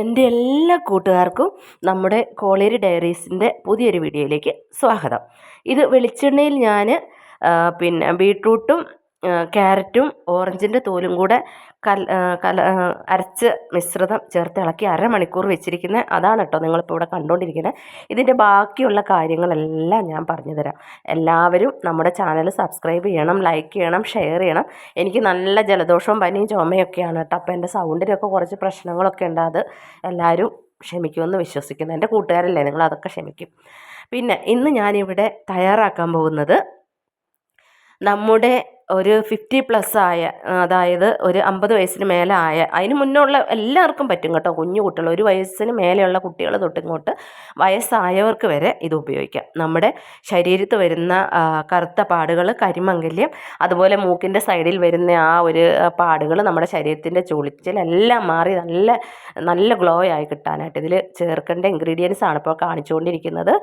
എന്റെ എല്ലാ കൂട്ടുകാർക്കും നമ്മുടെ കോളേരി ഡയറീസിന്റെ പുതിയൊരു വീഡിയോയിലേക്ക് സ്വാഗതം. ഇത് വെളിച്ചെണ്ണയിൽ ഞാൻ പിന്നെ ബീട്രൂട്ടും ക്യാരറ്റും ഓറഞ്ചിന്റെ തോലും കൂടെ കൽ കല അരച്ച് മിശ്രിതം ചേർത്ത് ഇളക്കി അരമണിക്കൂർ വെച്ചിരിക്കുന്ന അതാണ് കേട്ടോ നിങ്ങളിപ്പോൾ ഇവിടെ കണ്ടുകൊണ്ടിരിക്കുന്നത്. ഇതിന്റെ ബാക്കിയുള്ള കാര്യങ്ങളെല്ലാം ഞാൻ പറഞ്ഞു തരാം. എല്ലാവരും നമ്മുടെ ചാനൽ സബ്സ്ക്രൈബ് ചെയ്യണം ലൈക്ക് ചെയ്യണം ഷെയർ ചെയ്യണം. എനിക്ക് നല്ല ജലദോഷവും പനിയും ചുമയൊക്കെയാണ് കേട്ടോ. അപ്പോൾ എന്റെ സൗണ്ടിനൊക്കെ കുറച്ച് പ്രശ്നങ്ങളൊക്കെ ഉണ്ട്. അത് എല്ലാവരും ക്ഷമിക്കുമെന്ന് വിശ്വസിക്കുന്നു. എന്റെ കൂട്ടുകാരല്ലേ നിങ്ങൾ? അതൊക്കെ ക്ഷമിക്കും. പിന്നെ ഇന്ന് ഞാനിവിടെ തയ്യാറാക്കാൻ പോകുന്നത് നമ്മുടെ ഒരു ഫിഫ്റ്റി പ്ലസ് ആയ അതായത് ഒരു അമ്പത് വയസ്സിന് മേലെ ആയ അതിന് മുന്നുള്ള എല്ലാവർക്കും പറ്റും കേട്ടോ കുഞ്ഞു കുട്ടികൾ. ഒരു വയസ്സിന് മേലെയുള്ള കുട്ടികൾ തൊട്ടിങ്ങോട്ട് വയസ്സായവർക്ക് വരെ ഇത് ഉപയോഗിക്കാം. നമ്മുടെ ശരീരത്ത് വരുന്ന കറുത്ത പാടുകൾ കരിമംഗല്യം അതുപോലെ മൂക്കിന്റെ സൈഡിൽ വരുന്ന ആ ഒരു പാടുകൾ നമ്മുടെ ശരീരത്തിന്റെ ചുളിച്ചിലെല്ലാം മാറി നല്ല നല്ല ഗ്ലോ ആയി കിട്ടാനായിട്ട് ഇതിൽ ചേർക്കേണ്ട ഇൻഗ്രീഡിയൻസ് ആണ് ഇപ്പോൾ കാണിച്ചുകൊണ്ടിരിക്കുന്നത്.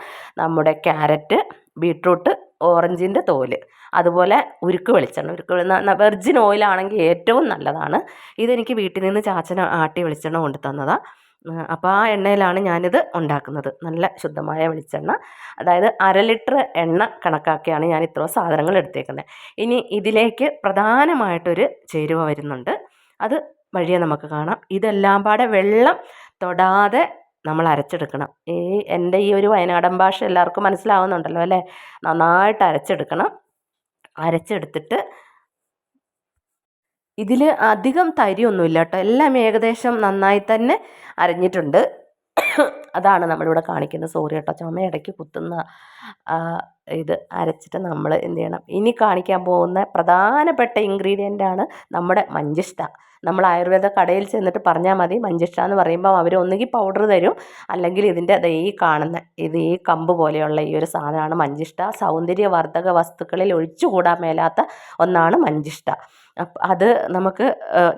നമ്മുടെ ക്യാരറ്റ് ബീട്രൂട്ട് ഓറഞ്ചിന്റെ തോൽ അതുപോലെ ഉരുക്ക് വെളിച്ചെണ്ണ. ഉരുക്ക് വെർജിൻ ഓയിലാണെങ്കിൽ ഏറ്റവും നല്ലതാണ്. ഇതെനിക്ക് വീട്ടിൽ നിന്ന് ചാച്ചൻ ആട്ടി വെളിച്ചെണ്ണ കൊണ്ടു തന്നതാണ് അപ്പോൾ ആ എണ്ണയിലാണ് ഞാനിത് ഉണ്ടാക്കുന്നത്. നല്ല ശുദ്ധമായ വെളിച്ചെണ്ണ. അതായത് അര ലിറ്റർ എണ്ണ കണക്കാക്കിയാണ് ഞാൻ ഇത്ര സാധനങ്ങൾ എടുത്തേക്കുന്നത്. ഇനി ഇതിലേക്ക് പ്രധാനമായിട്ടൊരു ചേരുവ വരുന്നുണ്ട്. അത് വഴിയെ നമുക്ക് കാണാം. ഇതെല്ലാം പാടെ വെള്ളം തൊടാതെ നമ്മൾ അരച്ചെടുക്കണം ഈ എന്റെ ഈ ഒരു വയനാടൻ ഭാഷ എല്ലാവർക്കും മനസ്സിലാവുന്നുണ്ടല്ലോ അല്ലേ? നന്നായിട്ട് അരച്ചെടുക്കണം. അരച്ചെടുത്തിട്ട് ഇതിൽ അധികം തരിയൊന്നുമില്ല കേട്ടോ എല്ലാം ഏകദേശം നന്നായി തന്നെ അരഞ്ഞിട്ടുണ്ട്. അതാണ് നമ്മളിവിടെ കാണിക്കുന്നത്. സോറി കേട്ടോ. ചുമ ഇടയ്ക്ക് കുത്തുന്ന ഇത് അരച്ചിട്ട് നമ്മൾ എന്ത് ചെയ്യണം? ഇനി കാണിക്കാൻ പോകുന്ന പ്രധാനപ്പെട്ട ഇൻഗ്രീഡിയന്റാണ് നമ്മുടെ മഞ്ചിഷ്ട. നമ്മൾ ആയുർവേദ കടയിൽ ചെന്നിട്ട് പറഞ്ഞാൽ മതി. മഞ്ചിഷ്ട എന്ന് പറയുമ്പോൾ അവർ ഒന്നുകിൽ പൗഡർ തരും അല്ലെങ്കിൽ ഇതിന്റെ അത് ഈ കാണുന്ന ഇത് ഈ കമ്പ് പോലെയുള്ള ഈ ഒരു സാധനമാണ് മഞ്ചിഷ്ട. സൗന്ദര്യവർദ്ധക വസ്തുക്കളിൽ ഒഴിച്ചുകൂടാൻ മേലാത്ത ഒന്നാണ് മഞ്ചിഷ്ട. അത് നമുക്ക്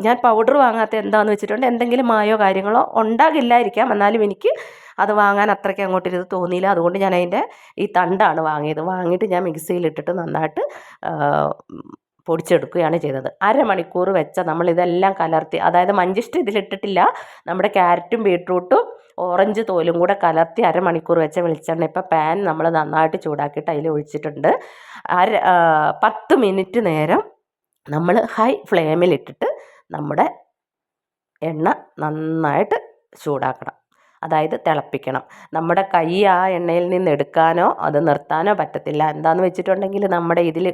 ഞാൻ പൗഡർ വാങ്ങാത്ത എന്താണെന്ന് വെച്ചിട്ടുണ്ടെങ്കിൽ എന്തെങ്കിലും മായോ കാര്യങ്ങളോ ഉണ്ടാകില്ലായിരിക്കാം. എന്നാലും എനിക്ക് അത് വാങ്ങാൻ അത്രയ്ക്ക് അങ്ങോട്ട് ഇത് തോന്നിയില്ല. അതുകൊണ്ട് ഞാൻ അതിന്റെ ഈ തണ്ടാണ് വാങ്ങിയത്. വാങ്ങിയിട്ട് ഞാൻ മിക്സിയിലിട്ടിട്ട് നന്നായിട്ട് പൊടിച്ചെടുക്കുകയാണ് ചെയ്തത്. അരമണിക്കൂർ വെച്ച നമ്മളിതെല്ലാം കലർത്തി അതായത് മഞ്ചിഷ്ട ഇതിലിട്ടിട്ടില്ല നമ്മുടെ ക്യാരറ്റും ബീട്രൂട്ടും ഓറഞ്ച് തോലും കൂടെ കലർത്തി അരമണിക്കൂർ വെച്ച വെളിച്ചെണ്ണ ഇപ്പം പാൻ നമ്മൾ നന്നായിട്ട് ചൂടാക്കിയിട്ട് അതിൽ ഒഴിച്ചിട്ടുണ്ട്. അര പത്ത് മിനിറ്റ് നേരം നമ്മൾ ഹൈ ഫ്ലെയിമിലിട്ടിട്ട് നമ്മുടെ എണ്ണ നന്നായിട്ട് ചൂടാക്കണം. അതായത് തിളപ്പിക്കണം. നമ്മുടെ കൈ ആ എണ്ണയിൽ നിന്ന് എടുക്കാനോ അത് നിർത്താനോ പറ്റത്തില്ല. എന്താണെന്ന് വെച്ചിട്ടുണ്ടെങ്കിൽ നമ്മുടെ ഇതിൽ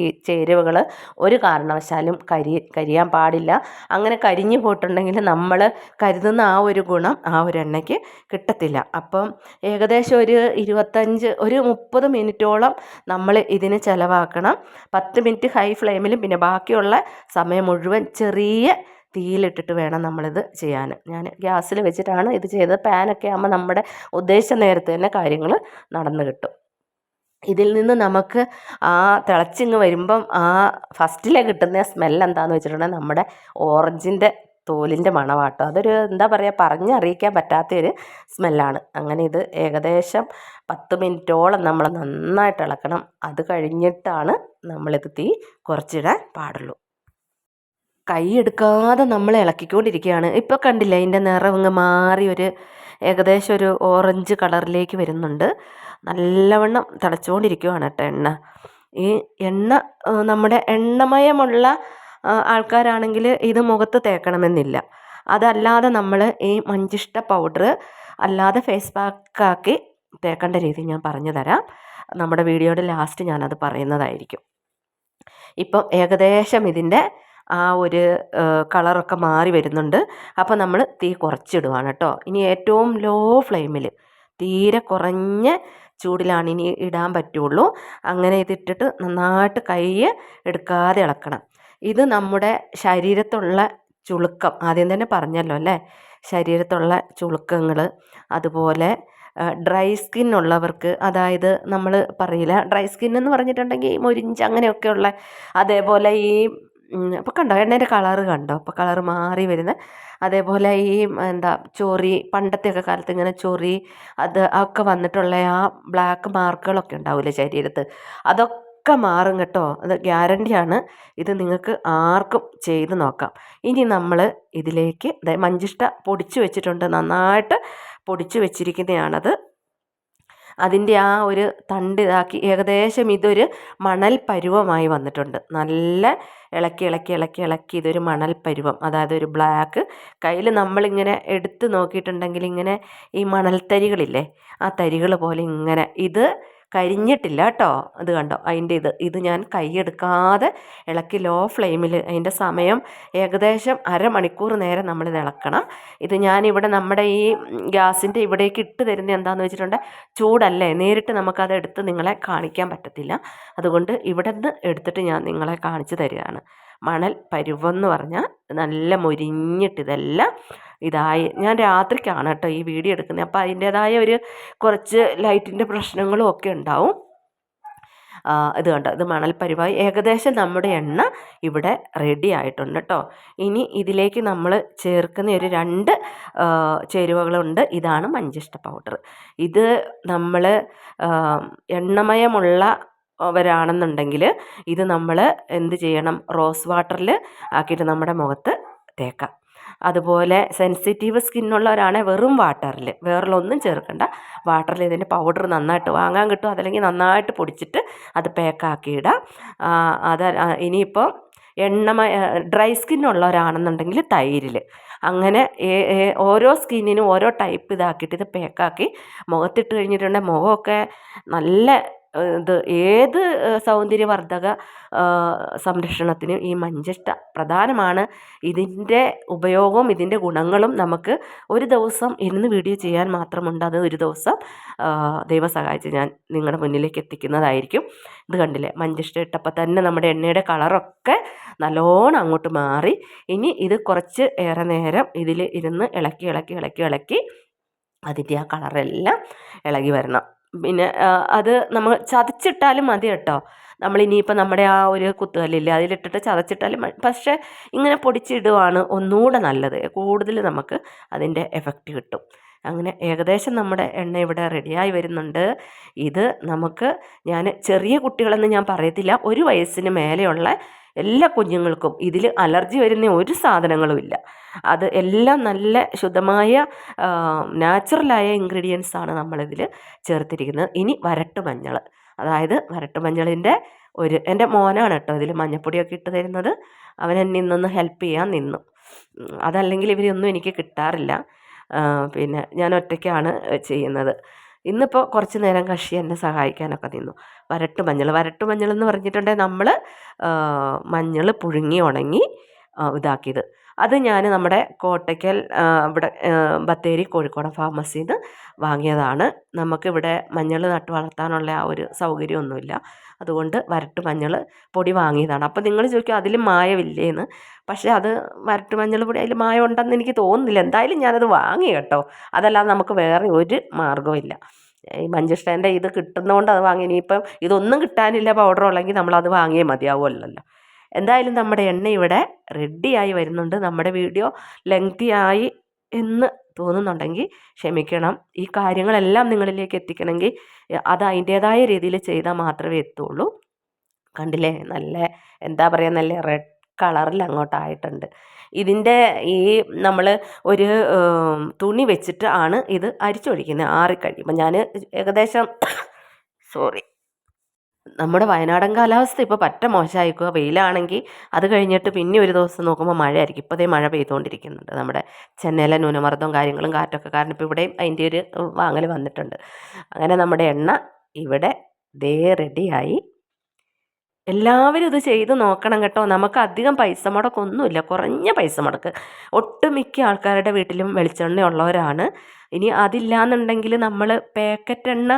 ഈ ചേരുവകൾ ഒരു കാരണവശാലും കരി കരിയാൻ പാടില്ല. അങ്ങനെ കരിഞ്ഞു പോയിട്ടുണ്ടെങ്കിൽ നമ്മൾ കരുതുന്ന ആ ഒരു ഗുണം ആ ഒരു എണ്ണയ്ക്ക് കിട്ടത്തില്ല. അപ്പം ഏകദേശം ഒരു ഇരുപത്തഞ്ച് ഒരു മുപ്പത് മിനിറ്റോളം നമ്മൾ ഇതിന് ചിലവാക്കണം. പത്ത് മിനിറ്റ് ഹൈ ഫ്ലെയിമിലും പിന്നെ ബാക്കിയുള്ള സമയം മുഴുവൻ ചെറിയ തീയിലിട്ടിട്ട് വേണം നമ്മളിത് ചെയ്യാൻ. ഞാൻ ഗ്യാസിൽ വെച്ചിട്ടാണ് ഇത് ചെയ്തത്. പാനൊക്കെ ആകുമ്പോൾ നമ്മുടെ ഉദ്ദേശിച്ച നേരത്തെ തന്നെ കാര്യങ്ങൾ നടന്നു കിട്ടും. ഇതിൽ നിന്ന് നമുക്ക് ആ തിളച്ചിങ്ങ് വരുമ്പം ആ ഫസ്റ്റിലെ കിട്ടുന്ന സ്മെൽ എന്താണെന്ന് വെച്ചിട്ടുണ്ടെങ്കിൽ നമ്മുടെ ഓറഞ്ചിന്റെ തോലിന്റെ മണവാട്ടോ. അതൊരു എന്താ പറയുക പറഞ്ഞറിയിക്കാൻ പറ്റാത്തൊരു സ്മെല്ലാണ്. അങ്ങനെ ഇത് ഏകദേശം പത്ത് മിനിറ്റോളം നമ്മൾ നന്നായിട്ട് ഇളക്കണം. അത് കഴിഞ്ഞിട്ടാണ് നമ്മളിത് തീ കുറച്ചിടാൻ പാടുള്ളൂ. കൈ എടുക്കാതെ നമ്മൾ ഇളക്കിക്കൊണ്ടിരിക്കുകയാണ്. ഇപ്പോൾ കണ്ടില്ലേ അതിന്റെ നിറം അങ്ങ് മാറി ഒരു ഏകദേശം ഒരു ഓറഞ്ച് കളറിലേക്ക് വരുന്നുണ്ട്. നല്ലവണ്ണം തിളച്ചുകൊണ്ടിരിക്കുകയാണ് കേട്ടോ എണ്ണ. ഈ എണ്ണ നമ്മുടെ എണ്ണമയമുള്ള ആൾക്കാരാണെങ്കിൽ ഇത് മുഖത്ത് തേക്കണമെന്നില്ല. അതല്ലാതെ നമ്മൾ ഈ മഞ്ചിഷ്ട പൗഡർ അല്ലാതെ ഫേസ് പാക്കാക്കി തേക്കേണ്ട രീതി ഞാൻ പറഞ്ഞു തരാം. നമ്മുടെ വീഡിയോയുടെ ലാസ്റ്റ് ഞാനത് പറയുന്നതായിരിക്കും. ഇപ്പം ഏകദേശം ഇതിന്റെ ആ ഒരു കളറൊക്കെ മാറി വരുന്നുണ്ട്. അപ്പോൾ നമ്മൾ തീ കുറച്ചിടുവാണ് കേട്ടോ ഇനി ഏറ്റവും ലോ ഫ്ലെയിമിൽ തീരെ കുറഞ്ഞ ചൂടിലാണ് ഇനി ഇടാൻ പറ്റുള്ളൂ. അങ്ങനെ ഇതിട്ടിട്ട് നന്നായിട്ട് കൈ എടുക്കാതെ ഇളക്കണം. ഇത് നമ്മുടെ ശരീരത്തുള്ള ചുളുക്കം ആദ്യം തന്നെ പറഞ്ഞല്ലോ അല്ലേ? ശരീരത്തുള്ള ചുളുക്കങ്ങൾ അതുപോലെ ഡ്രൈ സ്കിൻ ഉള്ളവർക്ക് അതായത് നമ്മൾ പറയില്ല ഡ്രൈ സ്കിൻ എന്ന് പറഞ്ഞിട്ടുണ്ടെങ്കിൽ മൊരിഞ്ച് അങ്ങനെയൊക്കെയുള്ള അതേപോലെ ഈ അപ്പോൾ കണ്ടോ എണ്ണേന്റെ കളറ് കണ്ടോ? അപ്പോൾ കളറ് മാറി വരുന്ന അതേപോലെ ഈ എന്താ ചൊറി പണ്ടത്തെയൊക്കെ കാലത്ത് ഇങ്ങനെ ചൊറി അത് ഒക്കെ വന്നിട്ടുള്ള ആ ബ്ലാക്ക് മാർക്കുകളൊക്കെ ഉണ്ടാവില്ലേ ശരീരത്ത്? അതൊക്കെ ഒക്കെ മാറും കേട്ടോ. അത് ഗ്യാരണ്ടിയാണ് ഇത് നിങ്ങൾക്ക് ആർക്കും ചെയ്ത് നോക്കാം. ഇനി നമ്മൾ ഇതിലേക്ക് മഞ്ചിഷ്ട പൊടിച്ച് വെച്ചിട്ടുണ്ട്. നന്നായിട്ട് പൊടിച്ച് വെച്ചിരിക്കുന്നതാണത് അതിന്റെ ആ ഒരു തണ്ട് ഇതാക്കി ഏകദേശം ഇതൊരു മണൽ പരുവമായി വന്നിട്ടുണ്ട്. നല്ല ഇളക്കി ഇളക്കി ഇളക്കി ഇളക്കി ഇതൊരു മണൽ പരുവം. അതായത് ഒരു ബ്ലാക്ക് കയ്യിൽ നമ്മളിങ്ങനെ എടുത്ത് നോക്കിയിട്ടുണ്ടെങ്കിൽ ഇങ്ങനെ ഈ മണൽ തരികളില്ലേ ആ തരികൾ പോലെ ഇങ്ങനെ ഇത് കരിഞ്ഞിട്ടില്ല കേട്ടോ. അത് കണ്ടോ? അതിന്റെ ഇത്. ഇത് ഞാൻ കൈയെടുക്കാതെ ഇളക്കി ലോ ഫ്ലെയിമിൽ അതിന്റെ സമയം ഏകദേശം അരമണിക്കൂർ നേരം നമ്മൾ ഇളക്കണം. ഇത് ഞാനിവിടെ നമ്മുടെ ഈ ഗ്യാസിന്റെ ഇവിടേക്ക് ഇട്ട് തരുന്നത് എന്താണെന്ന് വെച്ചിട്ടുണ്ടെങ്കിൽ ചൂടല്ലേ? നേരിട്ട് നമുക്കത് എടുത്ത് നിങ്ങളെ കാണിക്കാൻ പറ്റത്തില്ല. അതുകൊണ്ട് ഇവിടെ നിന്ന് എടുത്തിട്ട് ഞാൻ നിങ്ങളെ കാണിച്ചു തരികയാണ്. മണൽ പരുവെന്ന് പറഞ്ഞാൽ നല്ല മൊരിഞ്ഞിട്ട് ഇതെല്ലാം ഇതായി. ഞാൻ രാത്രിക്കാണ് കേട്ടോ ഈ വീഡിയോ എടുക്കുന്നത്. അപ്പോൾ അതിന്റേതായ ഒരു കുറച്ച് ലൈറ്റിന്റെ പ്രശ്നങ്ങളും ഒക്കെ ഉണ്ടാവും. ഇത് കണ്ടോ? ഇത് മണൽ പരിവായി. ഏകദേശം നമ്മുടെ എണ്ണ ഇവിടെ റെഡി ആയിട്ടുണ്ട് കേട്ടോ. ഇനി ഇതിലേക്ക് നമ്മൾ ചേർക്കുന്ന ഒരു രണ്ട് ചേരുവകളുണ്ട്. ഇതാണ് മഞ്ചിഷ്ട പൗഡർ ഇത് നമ്മൾ എണ്ണമയമുള്ള വരാണെന്നുണ്ടെങ്കിൽ ഇത് നമ്മൾ എന്ത് ചെയ്യണം? റോസ് വാട്ടറിൽ ആക്കിയിട്ട് നമ്മുടെ മുഖത്ത് തേക്കാം. അതുപോലെ സെൻസിറ്റീവ് സ്കിന്നുള്ളവരാണെ വെറും വാട്ടറിൽ വേറൊന്നും ചേർക്കണ്ട. വാട്ടറിൽ ഇതിന്റെ പൗഡർ നന്നായിട്ട് വാങ്ങാൻ കിട്ടും. അതല്ലെങ്കിൽ നന്നായിട്ട് പൊടിച്ചിട്ട് അത് പേക്കാക്കിയിടാം. അത് ഇനിയിപ്പോൾ എണ്ണമയ ഡ്രൈ സ്കിന്നുള്ളവരാണെന്നുണ്ടെങ്കിൽ തൈരിൽ അങ്ങനെ ഓരോ സ്കിന്നിനും ഓരോ ടൈപ്പ് ഇതാക്കിയിട്ട് ഇത് പാക്കാക്കി മുഖത്തിട്ട് കഴിഞ്ഞിട്ടുണ്ടെങ്കിൽ മുഖമൊക്കെ നല്ല ഇത് ഏത് സൗന്ദര്യവർദ്ധക സംരക്ഷണത്തിനും ഈ മഞ്ചിഷ്ട പ്രധാനമാണ്. ഇതിന്റെ ഉപയോഗവും ഇതിന്റെ ഗുണങ്ങളും നമുക്ക് ഒരു ദിവസം ഇരുന്ന് വീഡിയോ ചെയ്യാൻ മാത്രമുണ്ട്. അത് ഒരു ദിവസം ദൈവം സഹായിച്ച് ഞാൻ നിങ്ങളുടെ മുന്നിലേക്ക് എത്തിക്കുന്നതായിരിക്കും. ഇത് കണ്ടില്ലേ? മഞ്ചിഷ്ട ഇട്ടപ്പോൾ തന്നെ നമ്മുടെ എണ്ണയുടെ കളറൊക്കെ നല്ലോണം അങ്ങോട്ട് മാറി. ഇനി ഇത് കുറച്ച് ഏറെ നേരം ഇതിൽ ഇരുന്ന് ഇളക്കി ഇളക്കി ഇളക്കി ഇളക്കി അതിന്റെ ആ കളറെല്ലാം ഇളകി വരണം. പിന്നെ അത് നമ്മൾ ചതച്ചിട്ടാലും മതി കേട്ടോ. നമ്മൾ ഇനിയിപ്പോൾ നമ്മുടെ ആ ഒരു കുത്തുകല്ലില്ലേ അതിലിട്ടിട്ട് ചതച്ചിട്ടാലും പക്ഷേ ഇങ്ങനെ പൊടിച്ചിടുവാണ് ഒന്നുകൂടെ നല്ലത്. കൂടുതൽ നമുക്ക് അതിന്റെ എഫക്റ്റ് കിട്ടും. അങ്ങനെ ഏകദേശം നമ്മുടെ എണ്ണ ഇവിടെ റെഡിയായി വരുന്നുണ്ട്. ഇത് നമുക്ക് ഞാൻ ചെറിയ കുട്ടികളെന്ന് ഞാൻ പറയത്തില്ല. ഒരു വയസ്സിന് മേലെയുള്ള എല്ലാ കുഞ്ഞുങ്ങൾക്കും ഇതിൽ അലർജി വരുന്ന ഒരു സാധനങ്ങളുമില്ല അത് എല്ലാം നല്ല ശുദ്ധമായ നാച്ചുറലായ ഇൻഗ്രീഡിയൻസ് ആണ് നമ്മളിതിൽ ചേർത്തിരിക്കുന്നത്. ഇനി വരട്ട് മഞ്ഞൾ. അതായത് വരട്ട് മഞ്ഞളിന്റെ ഒരു എന്റെ മോനാണ് കേട്ടോ ഇതിൽ മഞ്ഞപ്പൊടിയൊക്കെ ഇട്ട് തരുന്നത്. അവൻ എന്നെ ഇന്നൊന്ന് ഹെൽപ്പ് ചെയ്യാൻ നിന്നു. അതല്ലെങ്കിൽ ഇവരൊന്നും എനിക്ക് കിട്ടാറില്ല. പിന്നെ ഞാൻ ഒറ്റയ്ക്കാണ് ചെയ്യുന്നത്. ഇന്നിപ്പോൾ കുറച്ച് നേരം കഷി എന്നെ സഹായിക്കാനൊക്കെ നിന്നു. വരട്ട് മഞ്ഞൾ വരട്ട് മഞ്ഞൾ എന്ന് പറഞ്ഞിട്ടുണ്ടെങ്കിൽ നമ്മൾ മഞ്ഞൾ പുഴുങ്ങി ഉണങ്ങി ഇതാക്കിയത്. അത് ഞാൻ നമ്മുടെ കോട്ടയ്ക്കൽ ഇവിടെ ബത്തേരി കോഴിക്കോട് ഫാർമസിയിൽ നിന്ന് വാങ്ങിയതാണ് നമുക്കിവിടെ മഞ്ഞൾ നട്ട് വളർത്താനുള്ള ആ ഒരു സൗകര്യമൊന്നുമില്ല. അതുകൊണ്ട് വരട്ട് മഞ്ഞൾ പൊടി വാങ്ങിയതാണ്. അപ്പോൾ നിങ്ങൾ ചോദിക്കും അതിൽ മായമില്ലേന്ന് പക്ഷേ അത് വരട്ട് മഞ്ഞൾ പൊടി അതിൽ മായം ഉണ്ടെന്ന് എനിക്ക് തോന്നുന്നില്ല. എന്തായാലും ഞാനത് വാങ്ങി കേട്ടോ. അതല്ലാതെ നമുക്ക് വേറെ ഒരു മാർഗവും ഇല്ല ഈ മഞ്ചുഷ്ടേന്റെ ഇത് കിട്ടുന്നതുകൊണ്ട് അത് വാങ്ങി. ഇനിയിപ്പം ഇതൊന്നും കിട്ടാനില്ല പൗഡർ ഉള്ളെങ്കിൽ നമ്മളത് വാങ്ങിയേ മതിയാവുമല്ലോ എന്തായാലും നമ്മുടെ എണ്ണ ഇവിടെ റെഡിയായി വരുന്നുണ്ട്. നമ്മുടെ വീഡിയോ ലെങ്തി ആയി എന്ന് തോന്നുന്നുണ്ടെങ്കിൽ ക്ഷമിക്കണം. ഈ കാര്യങ്ങളെല്ലാം നിങ്ങളിലേക്ക് എത്തിക്കണമെങ്കിൽ അത് അതിന്റേതായ രീതിയിൽ ചെയ്താൽ മാത്രമേ എത്തുള്ളൂ. കണ്ടില്ലേ? നല്ല എന്താ പറയുക നല്ല റെഡ് കളറിൽ അങ്ങോട്ടായിട്ടുണ്ട്. ഇതിന്റെ ഈ നമ്മൾ ഒരു തുണി വെച്ചിട്ട് ആണ് ഇത് അരിച്ചൊഴിക്കുന്നത് ആറിക്കഴിയുമ്പോൾ. ഞാൻ ഏകദേശം സോറി നമ്മുടെ വയനാടൻ കാലാവസ്ഥ ഇപ്പോൾ പറ്റ മോശമായിക്കുക വെയിലാണെങ്കിൽ അത് കഴിഞ്ഞിട്ട് പിന്നെ ഒരു ദിവസം നോക്കുമ്പോൾ മഴയായിരിക്കും. ഇപ്പോഴേ മഴ പെയ്തുകൊണ്ടിരിക്കുന്നുണ്ട് നമ്മുടെ ചെന്നൈയിലെ ന്യൂനമർദ്ദവും കാര്യങ്ങളും കാറ്റൊക്കെ കാരണം ഇപ്പോൾ ഇവിടെയും അതിന്റെ ഒരു വാങ്ങൽ വന്നിട്ടുണ്ട്. അങ്ങനെ നമ്മുടെ എണ്ണ ഇവിടെ ദേ റെഡിയായി എല്ലാവരും ഇത് ചെയ്ത് നോക്കണം കേട്ടോ. നമുക്ക് അധികം പൈസ മുടക്കൊന്നുമില്ല കുറഞ്ഞ പൈസ മുടക്ക്. ഒട്ടുമിക്ക ആൾക്കാരുടെ വീട്ടിലും വെളിച്ചെണ്ണ ഉള്ളവരാണ്. ഇനി അതില്ലാന്നുണ്ടെങ്കിൽ നമ്മൾ പാക്കറ്റ് എണ്ണ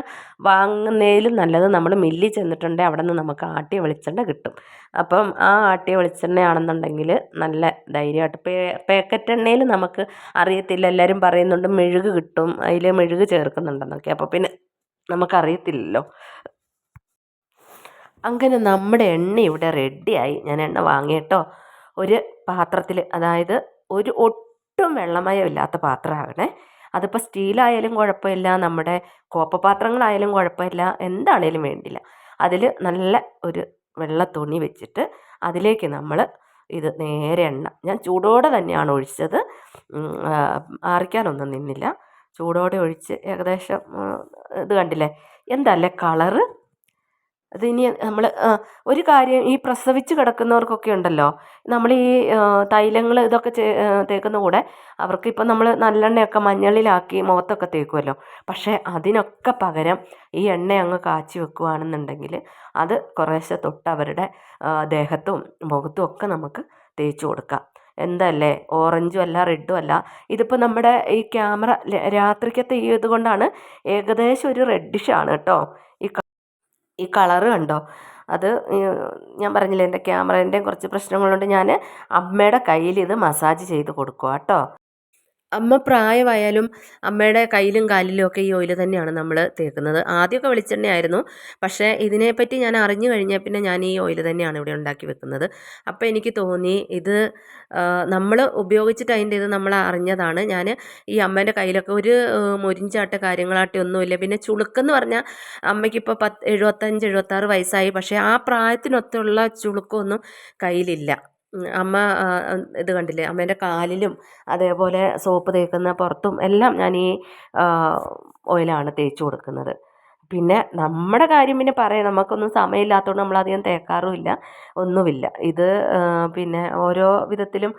വാങ്ങുന്നതിലും നല്ലത് നമ്മൾ മില്ലിൽ ചെന്നിട്ടുണ്ടെങ്കിൽ അവിടെ നിന്ന് നമുക്ക് ആട്ടിയ വെളിച്ചെണ്ണ കിട്ടും. അപ്പം ആ ആട്ടിയ വെളിച്ചെണ്ണയാണെന്നുണ്ടെങ്കിൽ നല്ല ധൈര്യമായിട്ട് പാക്കറ്റ് എണ്ണയിൽ നമുക്ക് അറിയത്തില്ല. എല്ലാവരും പറയുന്നുണ്ട് മെഴുക് കിട്ടും. അതിൽ മെഴുക് ചേർക്കുന്നുണ്ടെന്നൊക്കെ. അപ്പോൾ പിന്നെ നമുക്കറിയത്തില്ലല്ലോ. അങ്ങനെ നമ്മുടെ എണ്ണ ഇവിടെ റെഡിയായി ഞാൻ എണ്ണ വാങ്ങിയിട്ടോ. ഒരു പാത്രത്തിൽ അതായത് ഒരു ഒട്ടും വെള്ളമയമില്ലാത്ത പാത്രമാകണേ. അതിപ്പോൾ സ്റ്റീലായാലും കുഴപ്പമില്ല നമ്മുടെ കോപ്പപാത്രങ്ങളായാലും കുഴപ്പമില്ല എന്താണേലും വേണ്ടില്ല. അതിൽ നല്ല ഒരു വെള്ള തുണി വെച്ചിട്ട് അതിലേക്ക് നമ്മൾ ഇത് നേരെ എണ്ണ. ഞാൻ ചൂടോടെ തന്നെയാണ് ഒഴിച്ചത്. ആറിക്കാനൊന്നും നിന്നില്ല. ചൂടോടെ ഒഴിച്ച് ഏകദേശം ഇത് കണ്ടില്ലേ? എന്തല്ലേ കളറ് അതിനി നമ്മൾ ഒരു കാര്യം ഈ പ്രസവിച്ച് കിടക്കുന്നവർക്കൊക്കെ ഉണ്ടല്ലോ നമ്മൾ ഈ തൈലങ്ങൾ ഇതൊക്കെ തേക്കുന്ന കൂടെ അവർക്ക് ഇപ്പം നമ്മൾ നല്ലെണ്ണയൊക്കെ മഞ്ഞളിലാക്കി മുഖത്തൊക്കെ തേക്കുമല്ലോ പക്ഷേ അതിനൊക്കെ പകരം ഈ എണ്ണ അങ്ങ് കാച്ചി വെക്കുകയാണെന്നുണ്ടെങ്കിൽ അത് കുറേശ്ശെ തൊട്ട് അവരുടെ ദേഹത്തും മുഖത്തും ഒക്കെ നമുക്ക് തേച്ച് കൊടുക്കാം. എന്തല്ലേ? ഓറഞ്ചും അല്ല റെഡും അല്ല. ഇതിപ്പോൾ നമ്മുടെ ഈ ക്യാമറ രാത്രിക്കത്തെ ഈ ഇതുകൊണ്ടാണ് ഏകദേശം ഒരു റെഡിഷാണ് കേട്ടോ. ഈ കളറ് കണ്ടോ? അത് ഞാൻ പറഞ്ഞില്ലേ എന്റെ ക്യാമറേന്റെയും കുറച്ച് പ്രശ്നങ്ങളുണ്ട്. ഞാൻ അമ്മയുടെ കയ്യിൽ ഇത് മസാജ് ചെയ്ത് കൊടുക്കുക കേട്ടോ. അമ്മ പ്രായമായാലും അമ്മയുടെ കയ്യിലും കാലിലും ഒക്കെ ഈ ഓയിൽ തന്നെയാണ് നമ്മൾ തേക്കുന്നത്. ആദ്യമൊക്കെ വെളിച്ചെണ്ണയായിരുന്നു. പക്ഷേ ഇതിനെപ്പറ്റി ഞാൻ അറിഞ്ഞു കഴിഞ്ഞാൽ പിന്നെ ഞാൻ ഈ ഓയിൽ തന്നെയാണ് ഇവിടെ ഉണ്ടാക്കി വെക്കുന്നത്. അപ്പോൾ എനിക്ക് തോന്നി ഇത് നമ്മൾ ഉപയോഗിച്ചിട്ട് അതിന്റെ ഇത് നമ്മൾ അറിഞ്ഞതാണ്. ഞാൻ ഈ അമ്മേന്റെ കയ്യിലൊക്കെ ഒരു മുരിഞ്ചാട്ട കാര്യങ്ങളാട്ടി ഒന്നുമില്ല. പിന്നെ ചുളുക്കെന്ന് പറഞ്ഞാൽ അമ്മയ്ക്കിപ്പോൾ പത്ത് എഴുപത്തഞ്ച് എഴുപത്താറ് വയസ്സായി. പക്ഷേ ആ പ്രായത്തിനൊത്തുള്ള ചുളുക്കമൊന്നും കയ്യിലില്ല. അമ്മ ഇത് കണ്ടില്ലേ? അമ്മേന്റെ കാലിലും അതേപോലെ സോപ്പ് തേക്കുന്ന പുറത്തും എല്ലാം ഞാൻ ഈ ഓയിലാണ് തേച്ച് കൊടുക്കുന്നത്. പിന്നെ നമ്മുടെ കാര്യം പിന്നെ പറയാം. നമുക്കൊന്നും സമയമില്ലാത്തതുകൊണ്ട് നമ്മളധികം തേക്കാറുമില്ല. ഒന്നുമില്ല. ഇത് പിന്നെ ഓരോ വിധത്തിലും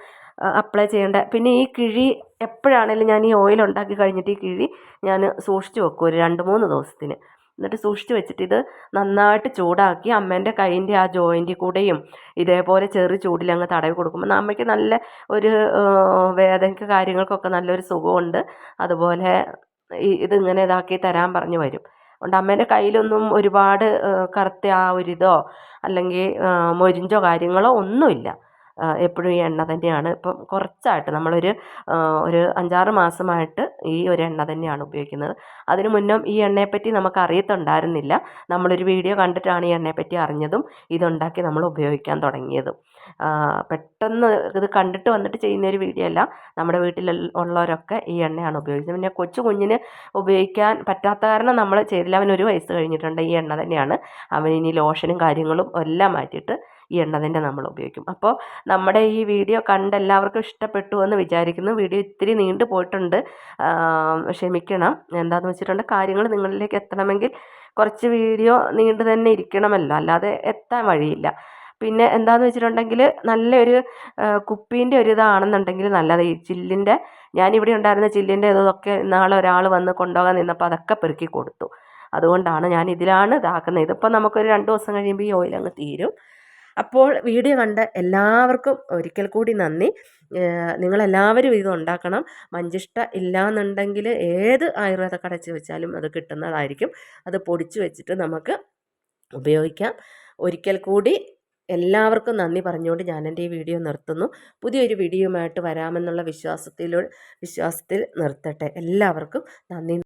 അപ്ലൈ ചെയ്യേണ്ട. പിന്നെ ഈ കിഴി എപ്പോഴാണേലും ഞാൻ ഈ ഓയിൽ ഉണ്ടാക്കി കഴിഞ്ഞിട്ട് ഈ കിഴി ഞാൻ സൂക്ഷിച്ച് വെക്കും ഒരു രണ്ട് മൂന്ന് ദിവസത്തിന്. എന്നിട്ട് സൂക്ഷിച്ച് വെച്ചിട്ട് ഇത് നന്നായിട്ട് ചൂടാക്കി അമ്മേന്റെ കൈയിന്റെ ആ ജോയിന്റിൽ കൂടെയും ഇതേപോലെ ചെറു ചൂടിലങ്ങ് തടവി കൊടുക്കുമ്പോൾ അമ്മയ്ക്ക് നല്ല ഒരു വേദനയ്ക്ക് കാര്യങ്ങൾക്കൊക്കെ നല്ലൊരു സുഖമുണ്ട്. അതുപോലെ ഇതിങ്ങനെ ഇതാക്കി തരാൻ പറഞ്ഞു വരും. അതുകൊണ്ട് അമ്മേന്റെ കയ്യിലൊന്നും ഒരുപാട് കറുത്ത ആ ഒരിതോ അല്ലെങ്കിൽ മൊരിഞ്ചോ കാര്യങ്ങളോ ഒന്നുമില്ല. എപ്പോഴും ഈ എണ്ണ തന്നെയാണ്. ഇപ്പം കുറച്ചായിട്ട് നമ്മളൊരു ഒരു അഞ്ചാറ് മാസമായിട്ട് ഈ ഒരു എണ്ണ തന്നെയാണ് ഉപയോഗിക്കുന്നത്. അതിനു മുന്നും ഈ എണ്ണയെപ്പറ്റി നമുക്ക് അറിയത്തുണ്ടായിരുന്നില്ല നമ്മളൊരു വീഡിയോ കണ്ടിട്ടാണ് ഈ എണ്ണയെപ്പറ്റി അറിഞ്ഞതും ഇതുണ്ടാക്കി നമ്മൾ ഉപയോഗിക്കാൻ തുടങ്ങിയതും. പെട്ടെന്ന് ഇത് കണ്ടിട്ട് വന്നിട്ട് ചെയ്യുന്ന ഒരു വീഡിയോ അല്ല. നമ്മുടെ വീട്ടിൽ ഉള്ളവരൊക്കെ ഈ എണ്ണയാണ് ഉപയോഗിക്കുന്നത് പിന്നെ കൊച്ചു കുഞ്ഞിന് ഉപയോഗിക്കാൻ പറ്റാത്ത കാരണം നമ്മൾ ചെയ്തില്ല. അവൻ ഒരു വയസ്സ് കഴിഞ്ഞിട്ടുണ്ട്. ഈ എണ്ണ തന്നെയാണ്. അവൻ ഇനി ലോഷനും കാര്യങ്ങളും എല്ലാം മാറ്റിയിട്ട് ഈ എണ്ണ തന്നെ നമ്മൾ ഉപയോഗിക്കും. അപ്പോൾ നമ്മുടെ ഈ വീഡിയോ കണ്ട് എല്ലാവർക്കും ഇഷ്ടപ്പെട്ടു എന്ന് വിചാരിക്കുന്നു. വീഡിയോ ഇത്തിരി നീണ്ടു പോയിട്ടുണ്ട്. ക്ഷമിക്കണം. എന്താണെന്ന് വെച്ചിട്ടുണ്ടെങ്കിൽ കാര്യങ്ങൾ നിങ്ങളിലേക്ക് എത്തണമെങ്കിൽ കുറച്ച് വീഡിയോ നീണ്ടു തന്നെ ഇരിക്കണമല്ലോ. അല്ലാതെ എത്താൻ വഴിയില്ല. പിന്നെ എന്താണെന്ന് വെച്ചിട്ടുണ്ടെങ്കിൽ നല്ലൊരു കുപ്പീന്റെ ഒരു ഇതാണെന്നുണ്ടെങ്കിൽ നല്ലത്. ഈ ചില്ലിന്റെ ഞാനിവിടെ ഉണ്ടായിരുന്ന ചില്ലിന്റെ ഇതൊക്കെ നാളെ ഒരാൾ വന്ന് കൊണ്ടുപോകാൻ നിന്നപ്പോൾ അതൊക്കെ പെറുക്കി കൊടുത്തു. അതുകൊണ്ടാണ് ഞാൻ ഇതിലാണ് ഇതാക്കുന്നത്. ഇതിപ്പോൾ നമുക്കൊരു രണ്ട് ദിവസം കഴിയുമ്പോൾ ഈ ഓയിൽ അങ്ങ് തീരും. അപ്പോൾ വീഡിയോ കണ്ട എല്ലാവർക്കും ഒരിക്കൽ കൂടി നന്ദി. നിങ്ങളെല്ലാവരും ഇത് ഉണ്ടാക്കണം. മഞ്ചിഷ്ട ഇല്ലയെന്നുണ്ടെങ്കിൽ ഏത് ആയുർവേദ കടച്ച് വെച്ചാലും അത് കിട്ടുന്നതായിരിക്കും. അത് പൊടിച്ച് വെച്ചിട്ട് നമുക്ക് ഉപയോഗിക്കാം. ഒരിക്കൽ കൂടി എല്ലാവർക്കും നന്ദി പറഞ്ഞുകൊണ്ട് ഞാൻ എന്റെ ഈ വീഡിയോ നിർത്തുന്നു. പുതിയൊരു വീഡിയോയുമായിട്ട് വരാമെന്നുള്ള വിശ്വാസത്തിലൂടെ വിശ്വാസത്തിൽ നിർത്തട്ടെ. എല്ലാവർക്കും നന്ദി.